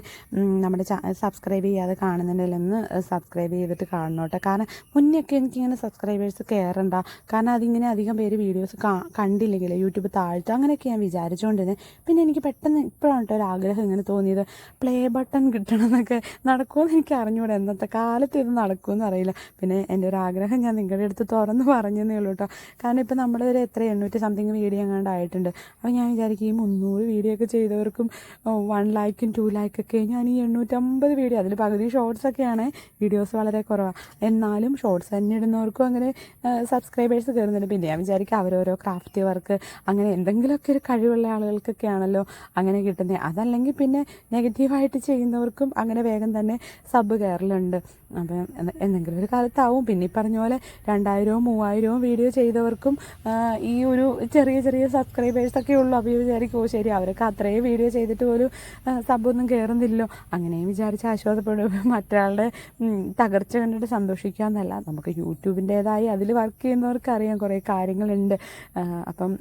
നമ്മുടെ സബ്സ്ക്രൈബ് ചെയ്യാതെ കാണുന്നുണ്ടെങ്കിൽ ഒന്ന് സബ്സ്ക്രൈബ് ചെയ്തിട്ട് കാണണം കേട്ടോ. കാരണം മുന്നെയൊക്കെ എനിക്കിങ്ങനെ സബ്സ്ക്രൈബേഴ്സ് കയറണ്ട കാരണം അതിങ്ങനെ അധികം പേര് വീഡിയോസ് കണ്ടില്ലെങ്കിൽ യൂട്യൂബ് താഴ്ത്തും. അങ്ങനെയൊക്കെ ഞാൻ വിചാരിച്ചുകൊണ്ടിരുന്നത് പിന്നെ എനിക്ക് പെട്ടെന്ന് ഇപ്പോഴാണ് കേട്ടോ ഒരു ആഗ്രഹം ഇങ്ങനെ തോന്നിയത്. പ്ലേ ബട്ടൺ കിട്ടണം എന്നൊക്കെ നടക്കുമെന്ന് എനിക്ക് അറിഞ്ഞൂടെ. എന്നത്തെ കാലത്ത് ഇത് നടക്കുമെന്ന് അറിയില്ല. പിന്നെ എന്റെ ഒരു ആഗ്രഹം ഞാൻ നിങ്ങളുടെ അടുത്ത് തുറന്ന് പറഞ്ഞതേ ഉള്ളൂ കേട്ടോ കാരണം ഇപ്പം നമ്മളൊരു എത്ര എണ്ണൂറ്റി സംതിങ് വീഡിയോ എങ്ങാണ്ട് ആയിട്ടുണ്ട്. അപ്പോൾ ഞാൻ വിചാരിക്കും ഈ മുന്നൂറ് വീഡിയോ ഒക്കെ ചെയ്തവർക്കും വൺ ലാക്കും ടു ലാക്കൊക്കെ ഞാൻ ഈ എണ്ണൂറ്റമ്പത് വീഡിയോ അതിൽ പകുതി ഷോർട്സ് ഒക്കെയാണ് വീഡിയോസ് വളരെ കുറവാണ് എന്നാലും ഷോർട്സ് തന്നെ ഇടുന്നവർക്കും അങ്ങനെ സബ്സ്ക്രൈബേഴ്സ് കയറുന്നുണ്ട് പിന്നെ ഞാൻ വിചാരിക്കും അവരോരോ ക്രാഫ്റ്റ് വർക്ക് അങ്ങനെ എന്തെങ്കിലുമൊക്കെ ഒരു കഴിവുള്ള ആളുകൾക്കൊക്കെ ആണല്ലോ അങ്ങനെ കിട്ടുന്നത് അതല്ലെങ്കിൽ പിന്നെ നെഗറ്റീവായിട്ട് ചെയ്യുന്നവർക്കും അങ്ങനെ വേഗം തന്നെ സബ് കയറലുണ്ട് അപ്പം എന്തെങ്കിലും ഒരു കാലത്താവും. പിന്നെ പറഞ്ഞ പോലെ രണ്ടായിരവും മൂവായിരവും വീഡിയോ ചെയ്തവർക്കും ഈ ഒരു ചെറിയ ചെറിയ സബ്സ്ക്രൈബേഴ്സൊക്കെ ഉള്ളൂ. അപ്പോൾ വിചാരിക്കും ഓ ശരി അവരൊക്കെ അത്രയും വീഡിയോ ചെയ്തിട്ട് പോലും സബൊന്നും കയറുന്നില്ലോ അങ്ങനെയും വിചാരിച്ച് ആശ്വാസപ്പെടും. മറ്റൊരാളുടെ തകർച്ച കണ്ടിട്ട് സന്തോഷിക്കുക എന്നല്ല. നമുക്ക് യൂട്യൂബിന്റേതായി അതിൽ വർക്ക് ചെയ്യുന്നവർക്ക് അറിയാം. കുറേ കാര്യങ്ങളുണ്ട്. അപ്പം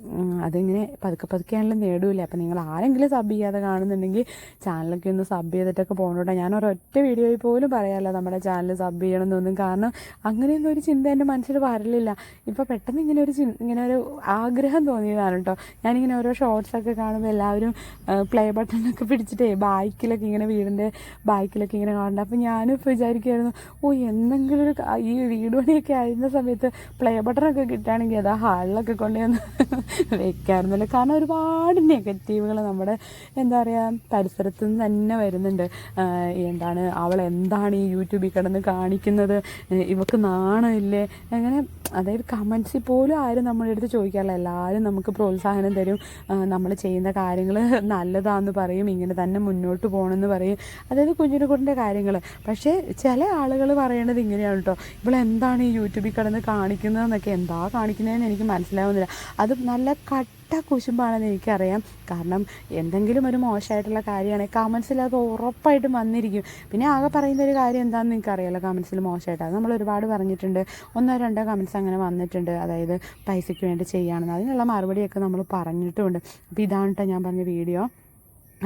അതിങ്ങനെ പതുക്കെ പതുക്കെ ആണെങ്കിലും നേടൂല അപ്പം നിങ്ങൾ ആരെങ്കിലും സബ് ചെയ്യാതെ കാണുന്നുണ്ടെങ്കിൽ ചാനലൊക്കെ ഒന്ന് സബ് ചെയ്തിട്ടൊക്കെ പോകണോട്ടെ ഞാൻ ഒരൊറ്റ വീഡിയോയിൽ പോലും പറയാമല്ലോ നമ്മുടെ ചാനൽ സബ് ചെയ്യണം എന്നൊന്നും കാരണം അങ്ങനെയൊന്നും ഒരു ചിന്ത എന്റെ മനസ്സിൽ വരലില്ല. ഇപ്പോൾ പെട്ടെന്ന് ഇങ്ങനെ ഒരു ഇങ്ങനെ ഒരു ആഗ്രഹം തോന്നിയതാണ് കേട്ടോ. ഞാനിങ്ങനെ ഓരോ ഷോർട്സൊക്കെ കാണുമ്പോൾ എല്ലാവരും പ്ലേ ബട്ടണൊക്കെ പിടിച്ചിട്ടേ ബൈക്കിലൊക്കെ ഇങ്ങനെ വീടിന്റെ ബൈക്കിലൊക്കെ ഇങ്ങനെ കാണുന്നുണ്ട്. അപ്പോൾ ഞാനും ഇപ്പോൾ വിചാരിക്കുമായിരുന്നു ഓ എന്തെങ്കിലും ഒരു ഈ വീട് പണിയൊക്കെ ആയിരുന്ന സമയത്ത് പ്ലേ ബട്ടണൊക്കെ കിട്ടുകയാണെങ്കിൽ അതാ ഹാളിലൊക്കെ കൊണ്ടുവന്ന് വെക്കാറുണ്ടല്ലോ കാരണം ഒരുപാട് നെഗറ്റീവുകൾ നമ്മുടെ എന്താ പറയുക പരിസരത്ത് നിന്ന് തന്നെ വരുന്നുണ്ട്. എന്താണ് അവൾ എന്താണ് ഈ യൂട്യൂബിൽ കിടന്ന് കാണിക്കുന്നത്? ഇവക്ക് നാണമില്ലേ? അങ്ങനെ അതായത് കമൻസിൽ പോലും ആരും നമ്മുടെ അടുത്ത് ചോദിക്കാറില്ല. എല്ലാവരും നമുക്ക് പ്രോത്സാഹനം തരും. നമ്മൾ ചെയ്യുന്ന കാര്യങ്ങൾ നല്ലതാന്ന് പറയും ഇങ്ങനെ തന്നെ മുന്നോട്ട് പോകണമെന്ന് പറയും. അതായത് കുഞ്ഞിനെക്കുട്ടിന്റെ കാര്യങ്ങൾ പക്ഷേ ചില ആളുകൾ പറയണത് ഇങ്ങനെയാണ് കേട്ടോ ഇവളെന്താണ് ഈ യൂട്യൂബിൽ കിടന്ന് കാണിക്കുന്നതെന്നൊക്കെ എന്താ കാണിക്കുന്നതെന്ന് എനിക്ക് മനസ്സിലാവുന്നില്ല. അത് നല്ല കട്ട കുശുമ്പാണെന്ന് എനിക്കറിയാം. കാരണം എന്തെങ്കിലും ഒരു മോശമായിട്ടുള്ള കാര്യമാണ്. കമൻസിൽ അത് ഉറപ്പായിട്ടും വന്നിരിക്കും. പിന്നെ ആകെ പറയുന്ന ഒരു കാര്യം എന്താണെന്ന് എനിക്കറിയാലോ കമൻസിൽ മോശമായിട്ട് അത് നമ്മൾ ഒരുപാട് പറഞ്ഞിട്ടുണ്ട്. ഒന്നോ രണ്ടോ കമൻസ് അങ്ങനെ വന്നിട്ടുണ്ട്. അതായത് പൈസയ്ക്ക് വേണ്ടി ചെയ്യുകയാണെന്ന് അതിനുള്ള മറുപടിയൊക്കെ നമ്മൾ പറഞ്ഞിട്ടുമുണ്ട് അപ്പോൾ ഇതാണ് കേട്ടോ ഞാൻ പറഞ്ഞ വീഡിയോ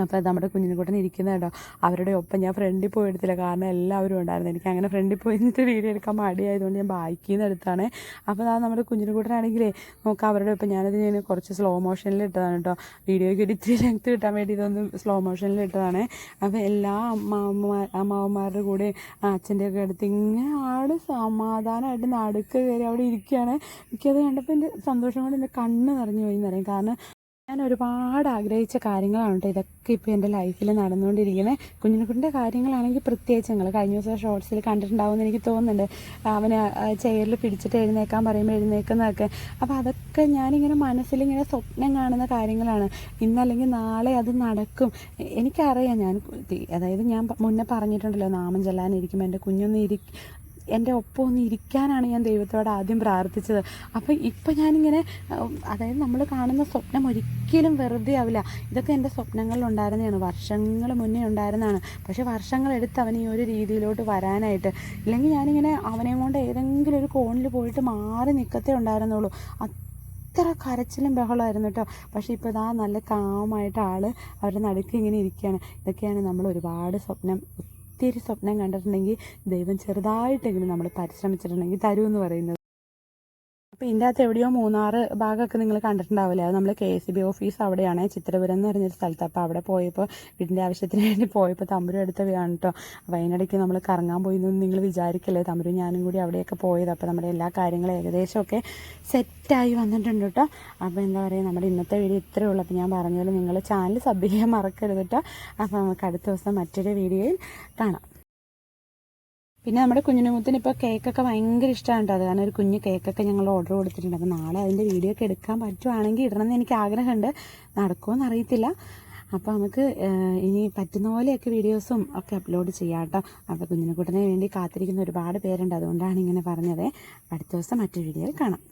അപ്പോൾ നമ്മുടെ കുഞ്ഞിനെക്കൂട്ടൻ ഇരിക്കുന്ന കേട്ടോ അവരുടെ ഒപ്പം ഞാൻ ഫ്രണ്ടിൽ പോയി എടുത്തില്ല. കാരണം എല്ലാവരും ഉണ്ടായിരുന്നു. എനിക്ക് അങ്ങനെ ഫ്രണ്ടിൽ പോയി നിന്നിട്ട് വീഡിയോ എടുക്കാൻ മടിയായതുകൊണ്ട് ഞാൻ ബാക്കിൽ നിന്ന് എടുത്താണ്. അപ്പോൾ ആ നമ്മുടെ കുഞ്ഞിനെക്കൂട്ടനാണെങ്കിലേ നമുക്ക് അവരുടെ ഒപ്പം ഞാനത് ഞാൻ കുറച്ച് സ്ലോ മോഷനിൽ ഇട്ടതാണ് കേട്ടോ വീഡിയോയ്ക്ക് ഒരു ഇത്തിരി ലെങ്ത് കിട്ടാൻ വേണ്ടി ഇതൊന്ന് സ്ലോ മോഷനിൽ ഇട്ടതാണ്. അപ്പോൾ എല്ലാ അമ്മാവന്മാർ അമ്മാവന്മാരുടെ കൂടെ അച്ഛന്റെ ഒക്കെ അടുത്ത് ഇങ്ങനെ ആട് സമാധാനമായിട്ട് നടുക്ക് കയറി അവിടെ ഇരിക്കുകയാണ്. എനിക്കത് കണ്ടപ്പോൾ എന്റെ സന്തോഷം കൊണ്ട് എന്റെ കണ്ണ് നിറഞ്ഞു പോയി എന്ന് പറയും. കാരണം ഞാൻ ഒരുപാട് ആഗ്രഹിച്ച കാര്യങ്ങളാണ് കേട്ടോ ഇതൊക്കെ ഇപ്പോൾ എന്റെ ലൈഫിൽ നടന്നുകൊണ്ടിരിക്കുന്നത് കുഞ്ഞിനെക്കുട്ടിന്റെ കാര്യങ്ങളാണെങ്കിൽ പ്രത്യേകിച്ച് നിങ്ങൾ കഴിഞ്ഞ ദിവസം ഷോർട്സിൽ കണ്ടിട്ടുണ്ടാവുമെന്ന് എനിക്ക് തോന്നുന്നുണ്ട്. അവന് ചെയറിൽ പിടിച്ചിട്ട് എഴുന്നേക്കാൻ പറയുമ്പോൾ എഴുന്നേക്കുന്നതൊക്കെ. അപ്പോൾ അതൊക്കെ ഞാനിങ്ങനെ മനസ്സിലിങ്ങനെ സ്വപ്നം കാണുന്ന കാര്യങ്ങളാണ്. ഇന്നല്ലെങ്കിൽ നാളെ അത് നടക്കും. എനിക്കറിയാം ഞാൻ അതായത് ഞാൻ മുന്നേ പറഞ്ഞിട്ടുണ്ടല്ലോ നാമം ചെല്ലാനിരിക്കുമ്പോൾ എന്റെ കുഞ്ഞൊന്ന് ഇരി എന്റെ ഒപ്പം ഒന്ന് ഇരിക്കാനാണ് ഞാൻ ദൈവത്തോട് ആദ്യം പ്രാർത്ഥിച്ചത്. അപ്പോൾ ഇപ്പം ഞാനിങ്ങനെ അതായത് നമ്മൾ കാണുന്ന സ്വപ്നം ഒരിക്കലും വെറുതെ ആവില്ല. ഇതൊക്കെ എന്റെ സ്വപ്നങ്ങളിൽ ഉണ്ടായിരുന്നതാണ്. വർഷങ്ങൾ മുന്നേ ഉണ്ടായിരുന്നതാണ്. പക്ഷേ വർഷങ്ങളെടുത്ത് അവൻ ഈ ഒരു രീതിയിലോട്ട് വരാനായിട്ട്. ഇല്ലെങ്കിൽ ഞാനിങ്ങനെ അവനെ കൊണ്ട് ഏതെങ്കിലും ഒരു കോണിൽ പോയിട്ട് മാറി നിൽക്കത്തേ ഉണ്ടായിരുന്നുള്ളൂ. അത്ര കരച്ചിലും ബഹളമായിരുന്നു കേട്ടോ. പക്ഷേ ഇപ്പോൾ ഇതാ നല്ല കാമായിട്ട് ആൾ അവരുടെ നടുക്ക് ഇങ്ങനെ ഇരിക്കുകയാണ്. ഇതൊക്കെയാണ് നമ്മൾ ഒരുപാട് സ്വപ്നം ഒത്തിരി സ്വപ്നം കണ്ടിട്ടുണ്ടെങ്കിൽ ദൈവം ചെറുതായിട്ടെങ്കിലും നമ്മൾ പരിശ്രമിച്ചിട്ടുണ്ടെങ്കിൽ തരുമെന്ന് പറയുന്നത് അപ്പോൾ ഇതിന്റെ അകത്ത് എവിടെയോ മൂന്നാറ് ഭാഗമൊക്കെ നിങ്ങൾ കണ്ടിട്ടുണ്ടാവില്ലേ? അത് നമ്മൾ കെ എസ് ബി ഓഫീസ് അവിടെയാണ്. ചിത്രപുരം എന്ന് പറഞ്ഞൊരു സ്ഥലത്ത്. അപ്പോൾ അവിടെ പോയപ്പോൾ വീടിന്റെ ആവശ്യത്തിന് വേണ്ടി പോയപ്പോൾ തമ്പുരു വേണം കേട്ടോ അപ്പോൾ അതിനിടയ്ക്ക് നമ്മൾ കറങ്ങാൻ പോയി എന്നൊന്നും നിങ്ങൾ വിചാരിക്കല്ലേ? തമ്പുരു ഞാനും കൂടി അവിടെയൊക്കെ പോയത്. അപ്പോൾ നമ്മുടെ എല്ലാ കാര്യങ്ങളും ഏകദേശമൊക്കെ സെറ്റായി വന്നിട്ടുണ്ട് കേട്ടോ അപ്പോൾ എന്താ പറയുക നമ്മുടെ ഇന്നത്തെ വീഡിയോ ഇത്രയേ ഉള്ളൂ. അപ്പോൾ ഞാൻ പറഞ്ഞ പോലെ നിങ്ങൾ ചാനൽ സബ് ചെയ്യാൻ മറക്കരുത് കേട്ടോ അപ്പോൾ നമുക്ക് അടുത്ത ദിവസം മറ്റൊരു വീഡിയോയിൽ കാണാം. പിന്നെ നമ്മുടെ കുഞ്ഞിനുമുത്തിന് ഇപ്പോൾ കേക്കൊക്കെ ഭയങ്കര ഇഷ്ടമാണ് കേട്ടോ. അത് കാരണം ഒരു കുഞ്ഞ് കേക്കൊക്കെ ഞങ്ങൾ ഓർഡർ കൊടുത്തിട്ടുണ്ട്. അപ്പോൾ നാളെ അതിന്റെ വീഡിയോ ഒക്കെ എടുക്കാൻ പറ്റുവാണെങ്കിൽ ഇടണമെന്ന് എനിക്ക് ആഗ്രഹമുണ്ട്. നടക്കുമെന്ന് അറിയത്തില്ല. അപ്പോൾ നമുക്ക് ഇനി പറ്റുന്ന പോലെയൊക്കെ വീഡിയോസും ഒക്കെ അപ്ലോഡ് ചെയ്യാം കേട്ടോ. അപ്പോൾ കുഞ്ഞിനെക്കുട്ടനെ വേണ്ടി കാത്തിരിക്കുന്ന ഒരുപാട് പേരുണ്ട്. അതുകൊണ്ടാണ് ഇങ്ങനെ പറഞ്ഞത്. അടുത്ത ദിവസം മറ്റു വീഡിയോയിൽ കാണാം.